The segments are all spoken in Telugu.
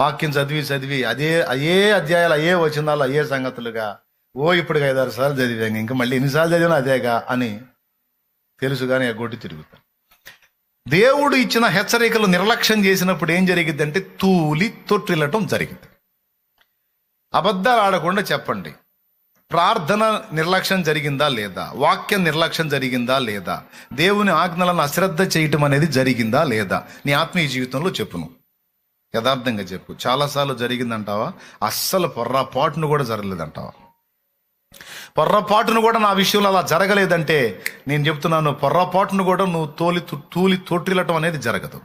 వాక్యం చదివి చదివి అదే అయ్యే అధ్యాయాలు అయ్యే వచనాలు అయ్యే సంగతులుగా ఓ ఇప్పుడు ఐదారు సార్లు చదివాను. ఇంకా మళ్ళీ ఎన్నిసార్లు చదివినా అదేగా అని తెలుసు కానీ ఎగ్గొట్టి తిరుగుతాను. దేవుడు ఇచ్చిన హెచ్చరికలు నిర్లక్ష్యం చేసినప్పుడు ఏం జరిగిద్దంటే తూలి తొట్టిల్లటం జరిగింది. అబద్ధాలు ఆడకుండా చెప్పండి. ప్రార్థన నిర్లక్ష్యం జరిగిందా లేదా? వాక్యం నిర్లక్ష్యం జరిగిందా లేదా? దేవుని ఆజ్ఞలను అశ్రద్ధ చేయటం అనేది జరిగిందా లేదా? నీ ఆత్మీయ జీవితంలో చెప్పును. యథార్థంగా చెప్పు. చాలాసార్లు జరిగిందంటావా? అస్సలు పొర్రాపాటును కూడా జరగలేదంటావా? పొర్రపాటును కూడా నా విషయంలో అలా జరగలేదంటే నేను చెప్తున్నాను పొర్రపాటును కూడా నువ్వు తోలి తూలి తొట్టిల్లటం అనేది జరగదు.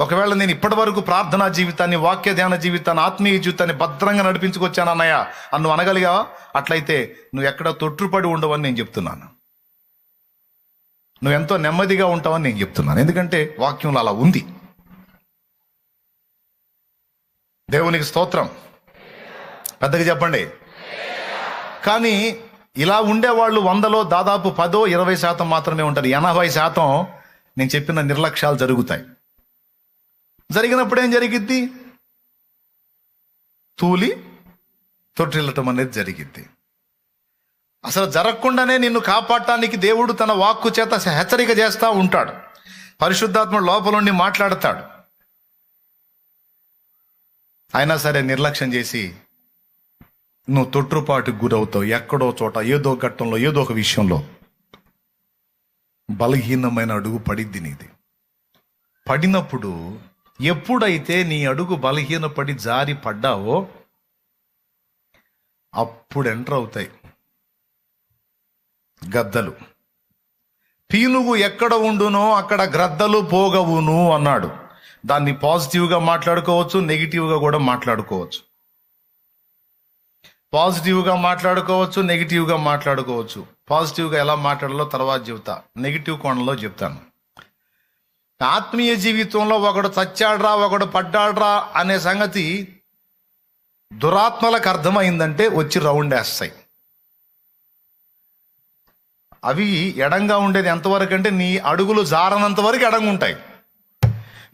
ఒకవేళ నేను ఇప్పటి వరకు ప్రార్థనా జీవితాన్ని వాక్య ధ్యాన జీవితాన్ని ఆత్మీయ జీవితాన్ని భద్రంగా నడిపించుకొచ్చాను అన్నయ్య అని నువ్వు అనగలిగావా? అట్లయితే నువ్వు ఎక్కడ తొట్టుపడి ఉండవని నేను చెప్తున్నాను. నువ్వు ఎంతో నెమ్మదిగా ఉంటావని నేను చెప్తున్నాను. ఎందుకంటే వాక్యంలో అలా ఉంది. దేవునికి స్తోత్రం. పెద్దగా చెప్పండి. కానీ ఇలా ఉండేవాళ్ళు వందలో దాదాపు పదో ఇరవై శాతం మాత్రమే ఉంటారు. ఎనభై శాతం నేను చెప్పిన నిర్లక్ష్యాలు జరుగుతాయి. జరిగినప్పుడు ఏం జరిగిద్ది? తూలి తొట్టిల్లటం అనేది జరిగిద్ది. అసలు జరగకుండానే నిన్ను కాపాడటానికి దేవుడు తన వాక్కు చేత హెచ్చరిక చేస్తూ ఉంటాడు. పరిశుద్ధాత్మ లోపల నుండి మాట్లాడతాడు. అయినా సరే నిర్లక్ష్యం చేసి నువ్వు తొట్టుపాటుకు గురవుతావు ఎక్కడో చోట ఏదో ఘట్టంలో ఏదో ఒక విషయంలో. బలహీనమైన అడుగు పడిద్ది నీది. పడినప్పుడు ఎప్పుడైతే నీ అడుగు బలహీనపడి జారి పడ్డావో అప్పుడు ఎంటర్ అవుతాయి గద్దలు. పీనుగు ఎక్కడ ఉండునో అక్కడ గ్రద్దలు పోగవును అన్నాడు. దాన్ని పాజిటివ్గా మాట్లాడుకోవచ్చు నెగిటివ్గా కూడా మాట్లాడుకోవచ్చు. పాజిటివ్గా మాట్లాడుకోవచ్చు నెగిటివ్గా మాట్లాడుకోవచ్చు. పాజిటివ్గా ఎలా మాట్లాడాలో తర్వాత చెబుతా. నెగిటివ్ కోణంలో చెప్తాను. ఆత్మీయ జీవితంలో ఒకడు చచ్చాడ్రా ఒకడు పడ్డాడ్రా అనే సంగతి దురాత్మలకు అర్థమైందంటే వచ్చి రౌండ్ వేస్తాయి. అవి ఎడంగా ఉండేది ఎంతవరకు అంటే నీ అడుగులు జారనంత వరకు ఎడంగా ఉంటాయి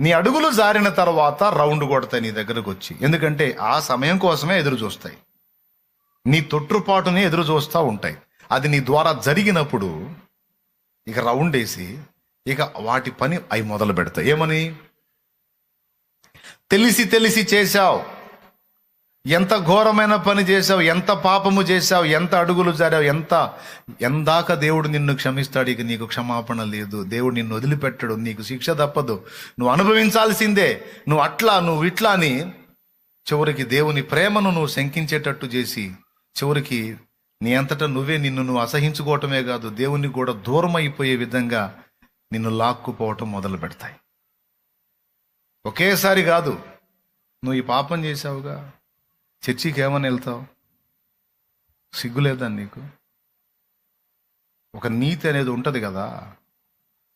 నీ అడుగులు జారిన తర్వాత రౌండ్ కొడతాయి నీ దగ్గరకు వచ్చి. ఎందుకంటే ఆ సమయం కోసమే ఎదురు చూస్తాయి. నీ తొట్టుపాటుని ఎదురు చూస్తూ ఉంటాయి. అది నీ ద్వారా జరిగినప్పుడు ఇక రౌండ్ వేసి ఇక వాటి పని అవి మొదలు పెడతాయి. ఏమని? తెలిసి తెలిసి చేశావు. ఎంత ఘోరమైన పని చేశావు ఎంత పాపము చేశావు ఎంత అడుగులు జారావు ఎంత ఎందాక దేవుడు నిన్ను క్షమిస్తాడు ఇక నీకు క్షమాపణ లేదు. దేవుడు నిన్ను వదిలిపెట్టడు నీకు శిక్ష తప్పదు. నువ్వు అనుభవించాల్సిందే నువ్వు అట్లా నువ్వు ఇట్లా అని చివరికి దేవుని ప్రేమను నువ్వు శంకించేటట్టు చేసి చివరికి నీ అంతటా నువ్వే నిన్ను నువ్వు అసహించుకోవటమే కాదు దేవునికి కూడా దూరం అయిపోయే విధంగా నిన్ను లాక్కుపోవటం మొదలు పెడతాయి. ఒకేసారి కాదు నువ్వు ఈ పాపం చేసావుగా చర్చికి ఏమని వెళ్తావు? సిగ్గులేదా నీకు? ఒక నీతి అనేది ఉంటుంది కదా.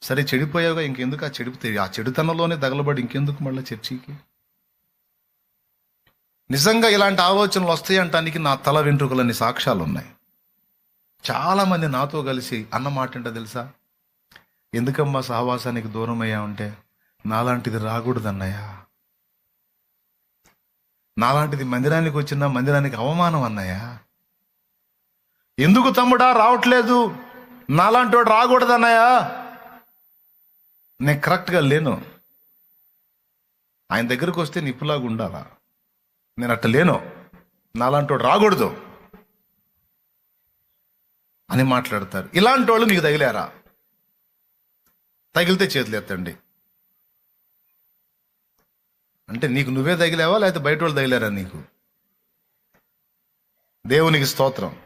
సరే చెడిపోయావుగా ఇంకెందుకు ఆ చెడిపోతే ఆ చెడుతనంలోనే తగలబడి ఇంకెందుకు మళ్ళీ చర్చికి? నిజంగా ఇలాంటి ఆలోచనలు వస్తాయి అంటానికి నా తల వెంట్రుకలన్నీ సాక్ష్యాలు ఉన్నాయి చాలామంది నాతో కలిసి అన్న మాట తెలుసా? ఎందుకమ్మా సహవాసానికి దూరం అయ్యా ఉంటే నాలాంటిది రాకూడదన్నయ్యా. నాలాంటిది మందిరానికి వచ్చిన మందిరానికి అవమానం అన్నయ్యా? ఎందుకు తమ్ముడా రావట్లేదు? నాలాంటి వాడు రాకూడదు నేను కరెక్ట్గా లేను. ఆయన దగ్గరకు వస్తే నిప్పులాగా ఉండాలా? నేను అట్ట లేను. నాలాంటి వాడు రాకూడదు అని మాట్లాడతారు. ఇలాంటి వాళ్ళు మీకు తగిలారా? తగిలితే చేతులు ఎత్తండి. అంటే నీకు నువ్వే తగిలావా లేకపోతే బయట వాళ్ళు తగిలారా నీకు? దేవునికి స్తోత్రం.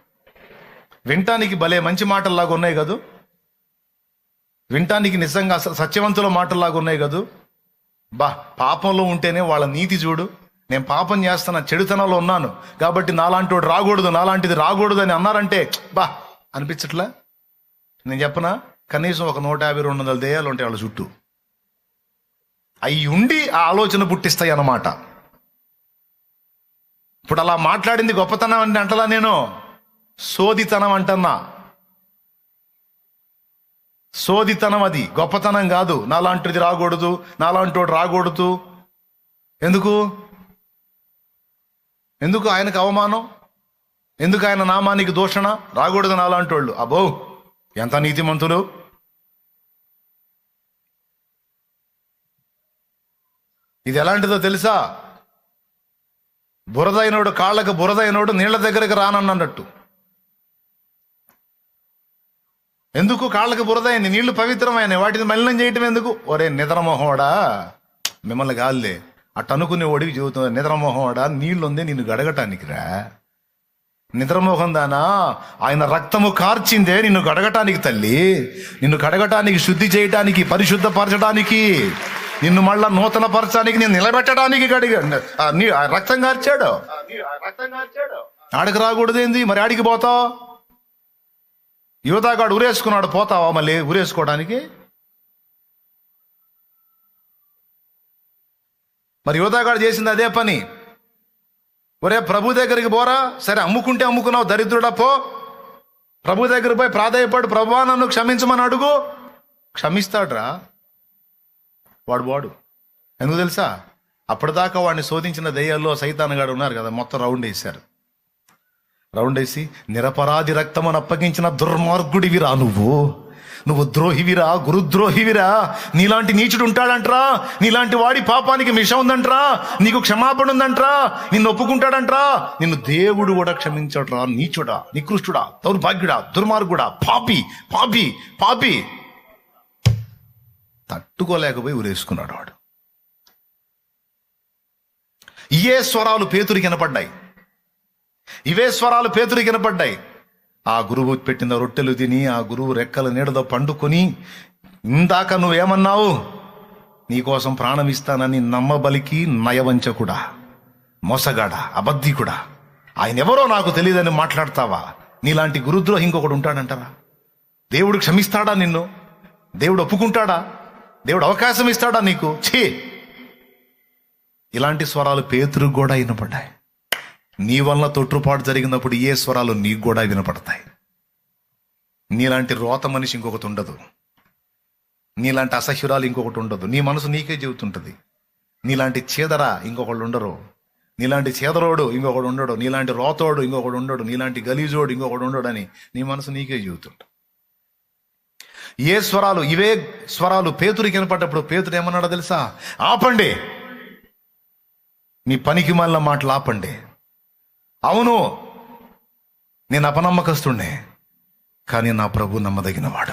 వింటానికి భలే మంచి మాటల్లాగా ఉన్నాయి కదూ? వింటానికి నిజంగా సత్యవంతుల మాటల్లాగా ఉన్నాయి కదూ? బా పాపంలో ఉంటేనే వాళ్ళ నీతి చూడు. నేను పాపం చేస్తున్నా చెడుతనంలో ఉన్నాను. కాబట్టి నాలాంటి వాడు రాకూడదు నాలాంటిది రాకూడదు అని అన్నారంటే బా అనిపించట్లా? నేను చెప్పనా? కనీసం ఒక నూట యాభై రెండు వందల దేయాలు ఉంటాయి వాళ్ళ చుట్టూ. అవి ఉండి ఆ ఆలోచన పుట్టిస్తాయి అన్నమాట. ఇప్పుడు అలా మాట్లాడింది గొప్పతనం అని అంటలా నేను? సోదితనం అంటన్నా. సోదితనం అది గొప్పతనం కాదు. నాలాంటిది రాకూడదు నాలాంటి వాడు రాకూడదు. ఎందుకు? ఎందుకు ఆయనకు అవమానం? ఎందుకు ఆయన నామానికి దూషణ? రాకూడదు నాలాంటి వాళ్ళు అబ్బో ఎంత నీతిమంతులు. ఇది ఎలాంటిదో తెలుసా? బురదైనోడు కాళ్ళకు బురదైనోడు నీళ్ళ దగ్గరికి రానన్నట్టు. ఎందుకు కాళ్ళకు బురదైంది? నీళ్ళు పవిత్రమైన వాటిని మలినం చేయటం ఎందుకు? ఒరే నిద్రమోహోడా మిమ్మల్ని కాదులే. అట్ట అనుకునే ఒడివి చెబుతుంది నిద్రమోహోడా నీళ్ళుంది నిన్ను గడగటానికి రా. నిద్రమోహం దానా? ఆయన రక్తము కార్చిందే నిన్ను గడగటానికి తల్లి. నిన్ను గడగటానికి శుద్ధి చేయటానికి పరిశుద్ధపరచడానికి నిన్ను మళ్ళా నూతన పరచడానికి నేను నిలబెట్టడానికి అడిగాడు ఆ నీ- ఆ రక్తం కార్చాడు. ఆడికి రాకూడదేంది? మరి ఆడికి పోతావు? యువతగాడు ఉరేసుకున్నాడు పోతావా మళ్ళీ ఉరేసుకోవడానికి? మరి యువతగాడు చేసింది అదే పని. ఒరే ప్రభు దగ్గరికి పోరా. సరే అమ్ముకుంటే అమ్ముకున్నావు దరిద్రుడా పో. ప్రభు దగ్గర పోయి ప్రాధాయపడు. ప్రభువా నన్ను క్షమించమని అడుగు. క్షమిస్తాడ్రా. వాడు వాడు. ఎందుకు తెలుసా? అప్పటిదాకా వాడిని శోధించిన దయ్యాల్లో సైతానగాడు ఉన్నారు కదా మొత్తం రౌండ్ వేశారు. రౌండ్ వేసి నిరపరాధి రక్తమని అప్పగించిన దుర్మార్గుడివిరా నువ్వు? నువ్వు ద్రోహివిరా గురుద్రోహివిరా? నీలాంటి నీచుడు ఉంటాడంట్రా? నీలాంటి వాడి పాపానికి మిష ఉందంట్రా? నీకు క్షమాపణ ఉందంట్రా? నిన్ను ఒప్పుకుంటాడంట్రా? నిన్ను దేవుడు కూడా క్షమించడరా నీచుడా నికృష్టుడా దౌర్భాగ్యుడా దుర్మార్గుడా పాపి పాపి పాపి. తట్టుకోలేకపోయి ఉరేసుకున్నాడు వాడు. ఇయే స్వరాలు పేతురికి వినపడ్డాయి. ఇవే స్వరాలు పేతురికి వినపడ్డాయి. ఆ గురువు పెట్టిన రొట్టెలు తిని ఆ గురువు రెక్కల నీడతో పండుకొని ఇందాక నువ్వేమన్నావు? నీకోసం ప్రాణం ఇస్తానని నమ్మబలికి నయవంచకుడా మోసగాడా అబద్ధికుడా? ఆయన ఎవరో నాకు తెలియదని మాట్లాడతావా? నీలాంటి గురుద్రోహి ఇంకొకడు ఉంటాడంటారా? దేవుడు క్షమిస్తాడా నిన్ను? దేవుడు ఒప్పుకుంటాడా? దేవుడు అవకాశం ఇస్తాడా నీకు? ఛీ! ఇలాంటి స్వరాలు పేతురు కూడా వినపడ్డాయి. నీ వల్ల తొట్టుపాటు జరిగినప్పుడు ఏ స్వరాలు నీకు కూడా వినపడతాయి. నీలాంటి రోత మనిషి ఇంకొకటి ఉండదు. నీలాంటి అసహ్యురాలు ఇంకొకటి ఉండదు. నీ మనసు నీకే చెబుతుంటుంది. నీలాంటి చీదర ఇంకొకళ్ళు ఉండరు. నీలాంటి చీదరోడు ఇంకొకడు ఉండడు. నీలాంటి రోతోడు ఇంకొకడు ఉండడు. నీలాంటి గలీజోడు ఇంకొకడు ఉండడని నీ మనసు నీకే చెబుతుంటుంది. ఏ స్వరాలు ఇవే స్వరాలు పేతురికి వినపడ్డప్పుడు పేతుడు ఏమన్నాడో తెలుసా? ఆపండి. నీ పనికి మళ్ళీ మాటలు ఆపండి. అవును నేను అపనమ్మకస్తుండే కానీ నా ప్రభు నమ్మదగినవాడు.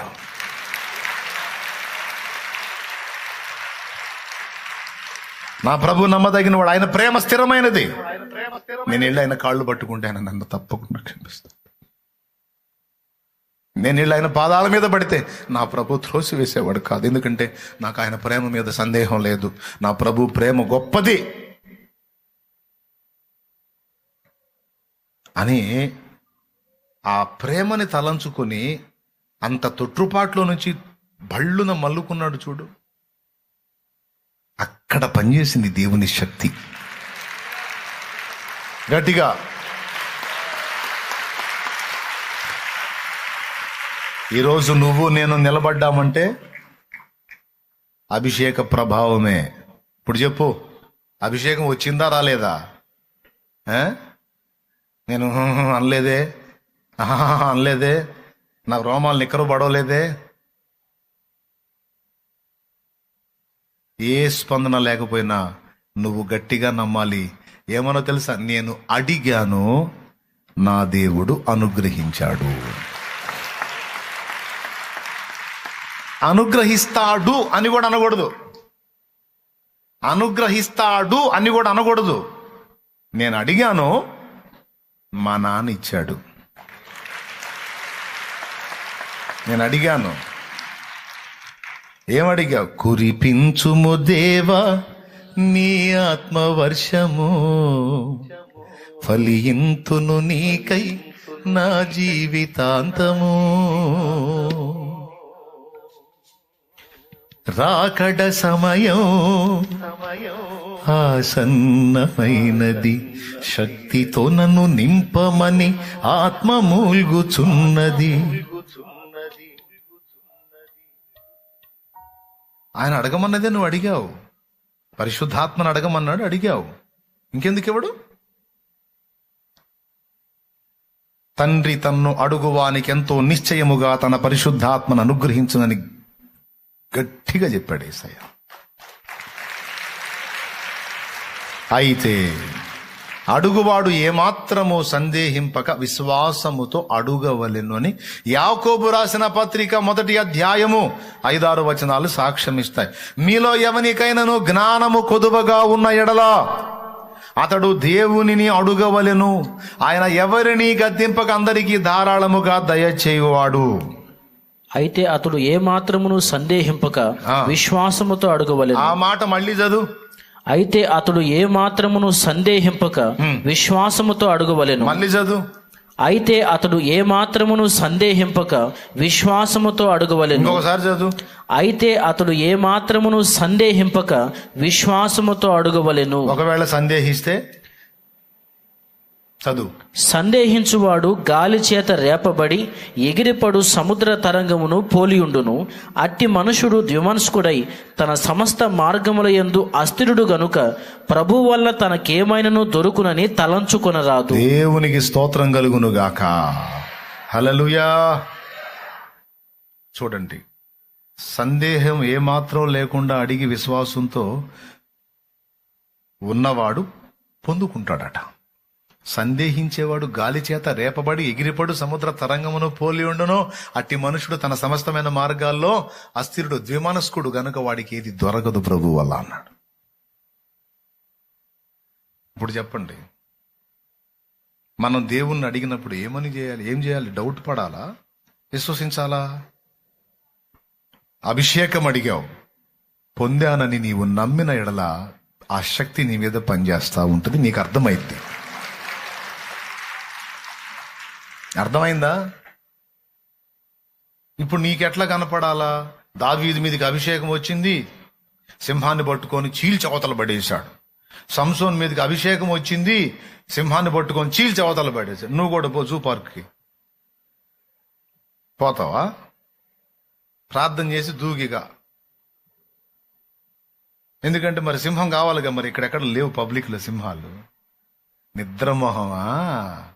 నా ప్రభు నమ్మదగినవాడు. ఆయన ప్రేమ స్థిరమైనది. నేను వెళ్ళి ఆయన కాళ్ళు పట్టుకుంటే ఆయన నన్ను తప్పకుండా క్షమిస్తాను నేను వెళ్ళి ఆయన పాదాల మీద పడితే నా ప్రభు త్రోసి వేసేవాడు కాదు. ఎందుకంటే నాకు ఆయన ప్రేమ మీద సందేహం లేదు. నా ప్రభు ప్రేమ గొప్పది. అని ఆ ప్రేమని తలంచుకొని అంత తొట్టుపాట్లో నుంచి బళ్ళున మల్లుకున్నాడు చూడు. అక్కడ పనిచేసింది దేవుని శక్తి. గట్టిగా ఈరోజు నువ్వు నేను నిలబడ్డామంటే అభిషేక ప్రభావమే. ఇప్పుడు చెప్పు అభిషేకం వచ్చిందా రాలేదా? నేను అనలేదే. అనలేదే. నాకు రోమాలు నిక్కరు పడవలేదే. ఏ స్పందన లేకపోయినా నువ్వు గట్టిగా నమ్మాలి. ఏమనో తెలుసా? నేను అడిగాను నా దేవుడు అనుగ్రహించాడు. అనుగ్రహిస్తాడు అని కూడా అనకూడదు. అనుగ్రహిస్తాడు అని కూడా అనకూడదు. నేను అడిగాను మా నాన్న ఇచ్చాడు. నేను అడిగాను ఏమడిగా కురిపించుము దేవా నీ ఆత్మవర్షము. ఫలియింతును నీకై నా జీవితాంతము. రాకడ సమయం ఆసన్నమైనది. శక్తితో నన్ను నింపమని ఆత్మ మూల్గుచున్నది. ఆయన అడగమన్నదే నువ్వు అడిగావు. పరిశుద్ధాత్మను అడగమన్నాడు అడిగావు. ఇంకెందుకు ఇవ్వడు తండ్రి తన్ను అడుగువానికి ఎంతో నిశ్చయముగా తన పరిశుద్ధాత్మను అనుగ్రహించునని గట్టిగా చెప్పాడు ఏసయ్య. అయితే అడుగువాడు ఏమాత్రమో సందేహింపక విశ్వాసముతో అడుగవలెను అని యాకోబు రాసిన పత్రిక మొదటి అధ్యాయము ఐదారు వచనాలు సాక్ష్యమిస్తాయి. మీలో ఎవనికైనాను జ్ఞానము కొదువగా ఉన్న ఎడలా అతడు దేవునిని అడుగవలెను. ఆయన ఎవరిని గద్దింపక అందరికీ ధారాళముగా దయచేయువాడు. అయితే అతడు ఏ మాత్రమును సందేహింపక. విశ్వాసముతో అడగవలెను. ఆ మాట మళ్ళీ చదువు. అయితే అతడు ఏ మాత్రమును సందేహింపక విశ్వాసముతో అడగవలెను. మళ్ళీ చదువు. అయితే అతడు ఏ మాత్రమును సందేహింపక విశ్వాసముతో అడగవలెను. ఇంకొకసారి చదువు. అయితే అతడు ఏ మాత్రమును సందేహింపక విశ్వాసముతో అడగవలెను. ఒకవేళ సందేహిస్తే చదువు. సందేహించువాడు గాలి చేత రేపబడి ఎగిరిపడు సముద్ర తరంగమును పోలియుండును. అట్టి మనుషుడు ద్విమనస్కుడై తన సమస్త మార్గముల యందు అస్థిరుడు గనుక ప్రభు వల్ల తనకేమైనను దొరుకునని తలంచుకొనరాదు. దేవునికి స్తోత్రం కలుగును గాక హలలుయా చూడండి. సందేహం ఏమాత్రం లేకుండా అడిగి విశ్వాసంతో ఉన్నవాడు పొందుకుంటాడట. సందేహించేవాడు గాలి చేత రేపబడి ఎగిరిపడు సముద్ర తరంగమును పోలి ఉండును. అట్టి మనుషుడు తన సమస్తమైన మార్గాల్లో అస్థిరుడు ద్విమనస్కుడు గనుక వాడికి ఏది దొరకదు ప్రభు వల్ల అన్నాడు. ఇప్పుడు చెప్పండి. మనం దేవుణ్ణి అడిగినప్పుడు ఏమని చేయాలి? ఏం చేయాలి? డౌట్ పడాలా? విశ్వసించాలా? అభిషేకం అడిగావు. పొందానని నీవు నమ్మిన ఎడల ఆ శక్తి నీ మీద పనిచేస్తూ ఉంటుంది. నీకు అర్థమైంది అర్థమైందా? ఇప్పుడు నీకెట్లా కనపడాలా? దావీది మీదకి అభిషేకం వచ్చింది. సింహాన్ని పట్టుకొని చీల్చవతలు పడేశాడు. సంసోన్ మీదకి అభిషేకం వచ్చింది. సింహాన్ని పట్టుకొని చీల్చవతలు పడేశాడు. నువ్వు కూడా పో జూ పార్క్కి. పోతావా? ప్రార్థన చేసి దూగిగా ఎందుకంటే మరి సింహం కావాలిగా మరి ఇక్కడెక్కడ లేవు పబ్లిక్లో సింహాలు? నిద్రమోహమా?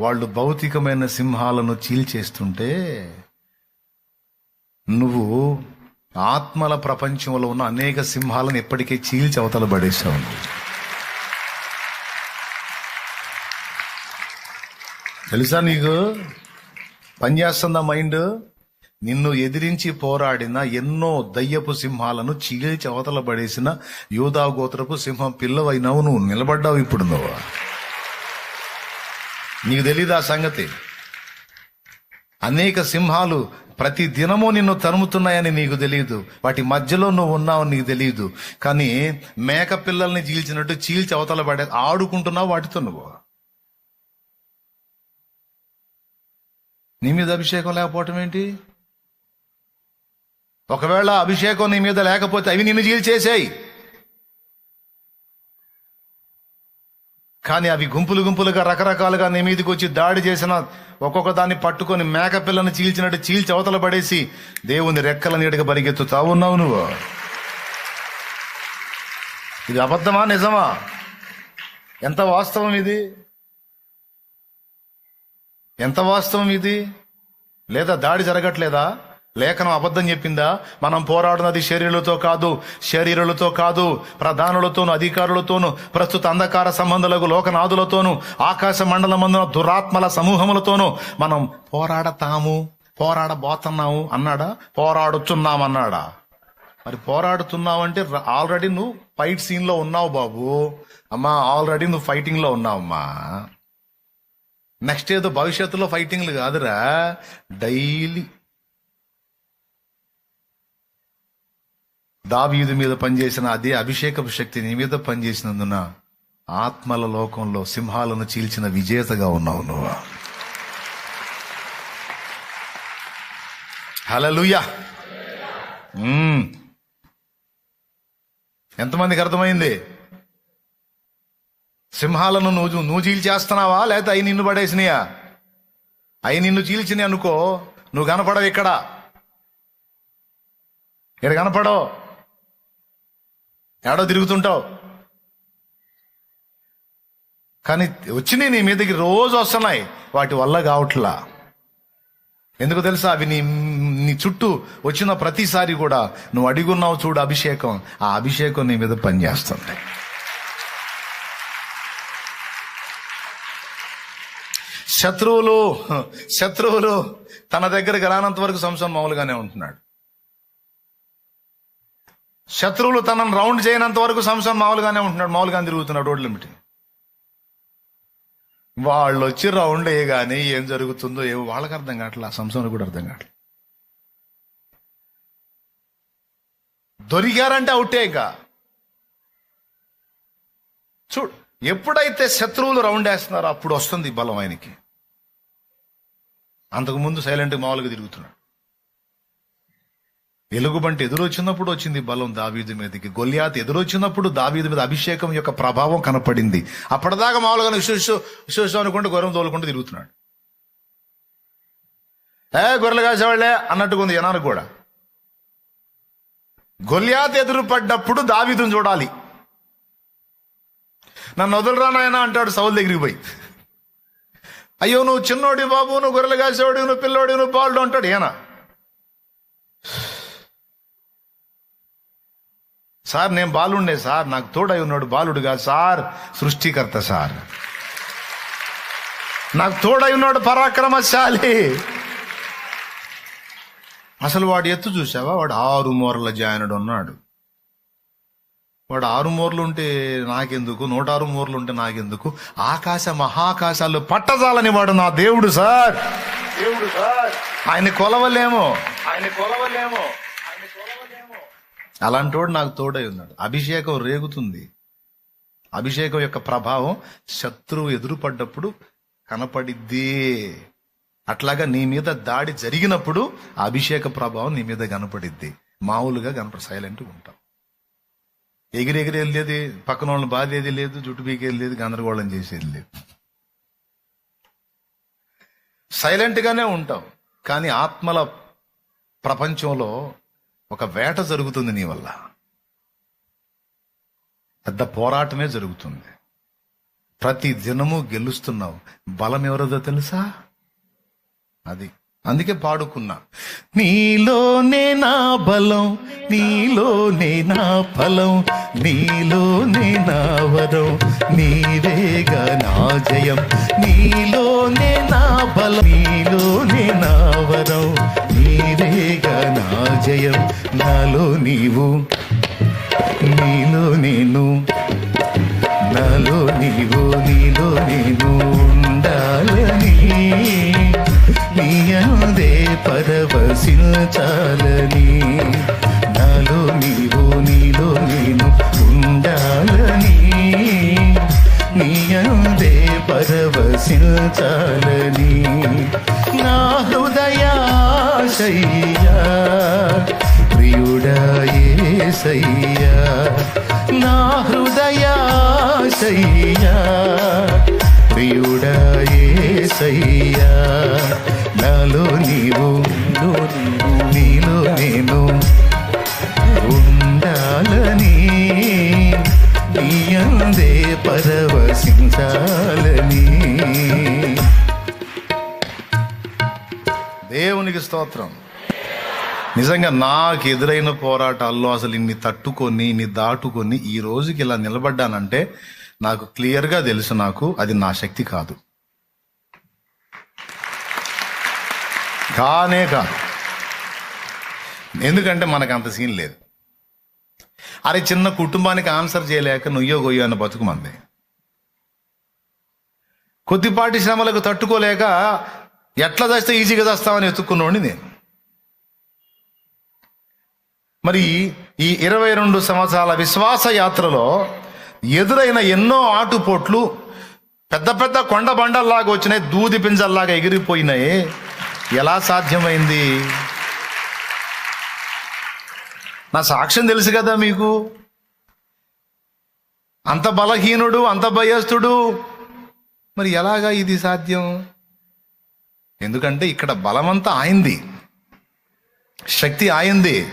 వాళ్ళు భౌతికమైన సింహాలను చీల్చేస్తుంటే నువ్వు ఆత్మల ప్రపంచంలో ఉన్న అనేక సింహాలను ఎప్పటికీ చీల్చి అవతల పడేసావు తెలుసా నీకు? పనిచేస్తుందా మైండ్ నిన్ను ఎదిరించి పోరాడిన ఎన్నో దయ్యపు సింహాలను చీల్చి అవతల పడేసిన యూదా గోత్రపు సింహం పిల్లవైనావు. నువ్వు నిలబడ్డావు ఇప్పుడు నువ్వు. నీకు తెలీదు ఆ సంగతి? అనేక సింహాలు ప్రతి దినము నిన్ను తరుముతున్నాయని నీకు తెలియదు వాటి మధ్యలో నువ్వు ఉన్నావు నీకు తెలియదు కానీ మేక పిల్లల్ని చీల్చినట్టు చీల్చి అవతల పడే ఆడుకుంటున్నావు వాటితో నువ్వు. నీ మీద అభిషేకం లేకపోవటం ఏంటి? ఒకవేళ అభిషేకం నీ మీద లేకపోతే అవి నిన్ను చీల్చేసాయి. కానీ అవి గుంపులు గుంపులుగా రకరకాలుగా నీ మీదకి వచ్చి దాడి చేసిన ఒక్కొక్క దాన్ని పట్టుకొని మేక పిల్లని చీల్చినట్టు చీల్చి అవతల పడేసి దేవుని రెక్కల నీడగా పరిగెత్తుతా ఉన్నావు నువ్వు. ఇది అబద్ధమా నిజమా? ఎంత వాస్తవం ఇది? ఎంత వాస్తవం ఇది? లేదా దాడి జరగట్లేదా? లేఖనం అబద్ధం చెప్పిందా? మనం పోరాడినది శరీరులతో కాదు శరీరులతో కాదు ప్రధానులతోను అధికారులతోను ప్రస్తుత అంధకార సంబంధాలకు లోకనాథులతోను ఆకాశ మండలమందున దురాత్మల సమూహములతోనూ మనం పోరాడతాము పోరాడబోతున్నాము అన్నాడా? పోరాడుచున్నామన్నాడా మరి పోరాడుతున్నావంటే ఆల్రెడీ నువ్వు ఫైట్ సీన్లో ఉన్నావు బాబు. అమ్మా ఆల్రెడీ నువ్వు ఫైటింగ్లో ఉన్నావమ్మా. నెక్స్ట్ ఏదో భవిష్యత్తులో ఫైటింగ్లు కాదురా. డైలీ దావీదు మీద పనిచేసిన అదే అభిషేకపు శక్తి నీ మీద పనిచేసినందున ఆత్మల లోకంలో సింహాలను చీల్చిన విజేతగా ఉన్నావు నువ్వు. హలలుయా ఎంతమందికి అర్థమైంది? సింహాలను నువ్వు నువ్వు చీల్చేస్తున్నావా? లేకపోతే అవి నిన్ను పడేసినాయా? అవి నిన్ను చీల్చినాయి అనుకో నువ్వు కనపడవు ఇక్కడ. ఇక్కడ కనపడవు. ఏడో తిరుగుతుంటావు. కానీ వచ్చినాయి నీ మీదకి రోజు వస్తున్నాయి. వాటి వల్ల కావట్లా. ఎందుకు తెలుసా? అవి నీ నీ చుట్టూ వచ్చిన ప్రతిసారి కూడా నువ్వు అడిగున్నావు చూడు అభిషేకం. ఆ అభిషేకం నీ మీద పనిచేస్తుంది. శత్రువులు శత్రువులు తన దగ్గరికి రానంత వరకు సంసం మామూలుగానే ఉంటున్నాడు. శత్రువులు తనను రౌండ్ చేయనంత వరకు సంవత్సరం మామూలుగానే ఉంటున్నాడు మామూలుగానే తిరుగుతున్నాడు రోడ్ల ఏమిటి వాళ్ళు వచ్చి రౌండ్ వేయగానే ఏం జరుగుతుందో ఏమో వాళ్ళకి అర్థం కావట్లే ఆ సంవత్సరం కూడా అర్థం కావట్లే. దొరికారంటే అవుటే ఇక. చూడు ఎప్పుడైతే శత్రువులు రౌండ్ వేస్తున్నారో అప్పుడు వస్తుంది బలం ఆయనకి. అంతకుముందు సైలెంట్ మామూలుగా తిరుగుతున్నాడు. ఎలుగుబంటి ఎదురొచ్చినప్పుడు వచ్చింది బలం దావీదు మీదకి. గొల్యాత్ ఎదురొచ్చినప్పుడు దావీదు మీద అభిషేకం యొక్క ప్రభావం కనపడింది. అప్పటిదాకా మామూలుగా విశ్వసు విశ్వసు అనుకుంటూ గొర్రెం తోలుకుంటూ తిరుగుతున్నాడు. ఏ గొర్రెలు కాసేవాళ్ళే అన్నట్టుగా ఉంది జనానికి కూడా. గొల్యాత్ ఎదురు పడ్డప్పుడు దావీదుని చూడాలి. నన్ను వదలరా నాయనా అంటాడు సౌల్ దగ్గరికి పోయి. అయ్యో నువ్వు చిన్నోడి బాబు నువ్వు గొర్రెలు కాసేవాడు నువ్వు పిల్లోడి నువ్వు బాలుడు అంటాడు ఏనా సార్ నేను బాలుండే సార్. నాకు తోడై ఉన్నాడు బాలుడుగా సార్ సృష్టికర్త సార్. నాకు తోడై ఉన్నాడు పరాక్రమశాలి. అసలు వాడు ఎత్తు చూసావా వాడు ఆరు మూరల జాయనుడు ఉన్నాడు వాడు ఆరు మూరలు ఉంటే నాకెందుకు? నూట ఆరు మూరలు ఉంటే నాకెందుకు? ఆకాశ మహాకాశాలు పట్టజాలని వాడు నా దేవుడు సార్. దేవుడు సార్. ఆయన కొలవలేమో. ఆయన కొలవలేమో. అలాంటి వాడు నాకు తోడై ఉన్నాడు. అభిషేకం రేగుతుంది. అభిషేకం యొక్క ప్రభావం శత్రువు ఎదురుపడ్డప్పుడు కనపడిద్ది. అట్లాగా నీ మీద దాడి జరిగినప్పుడు అభిషేక ప్రభావం నీ మీద కనపడిద్ది. మామూలుగా కనపడి సైలెంట్గా ఉంటాం. ఎగిరెగిరి వెళ్ళేది పక్కన వాళ్ళని బాధేది లేదు జుట్టు పీకి వెళ్ళేది గందరగోళం చేసేది లేదు. సైలెంట్గానే ఉంటాం. కానీ ఆత్మల ప్రపంచంలో ఒక వేట జరుగుతుంది నీ వల్ల. పెద్ద పోరాటమే జరుగుతుంది. ప్రతి దినము గెలుస్తున్నావు. బలం ఎవరిదో తెలుసా? అది. అందుకే పాడుకున్నా. నీలోనే నా బలం నీలోనే నా ఫలం నీలోనే నా వరం నీవేగా నా జయం. నీలోనే నా బలం నీలోనే నా వరం జయం. నాలో నీవు నీలో నేను నాలో నీవు నీలో నేను ఉండాలి? పరవశించాలని దేవునికి స్తోత్రం. నిజంగా నాకు ఎదురైన పోరాటాల్లో అసలు ఇన్ని తట్టుకొని ఇన్ని దాటుకొని ఈ రోజుకి ఇలా నిలబడ్డానంటే నాకు క్లియర్గా తెలుసు నాకు అది నా శక్తి కాదు. కానే కాదు. ఎందుకంటే మనకు అంత సీన్ లేదు. అరే చిన్న కుటుంబానికి ఆన్సర్ చేయలేక నుయ్యో గొయ్యో అన్న బతుకు మంది. కొద్దిపాటి శ్రమలకు తట్టుకోలేక ఎట్లా చేస్తే ఈజీగా చేస్తామని ఎత్తుక్కున్నోండి నేను. మరి ఈ ఇరవై రెండు సంవత్సరాల విశ్వాస యాత్రలో ఎదురైన ఎన్నో ఆటుపోట్లు పెద్ద పెద్ద కొండ బండల్లాగా వచ్చినాయి దూది పింజల్లాగా ఎగిరిపోయినాయి. ఎలా సాధ్యమైంది? నా సాక్ష్యం తెలుసు కదా మీకు. అంత బలహీనుడు అంత భయస్థుడు మరి ఎలాగా ఇది సాధ్యం? ఎందుకంటే ఇక్కడ బలమంతా ఆయింది. శక్తి ఆయింది.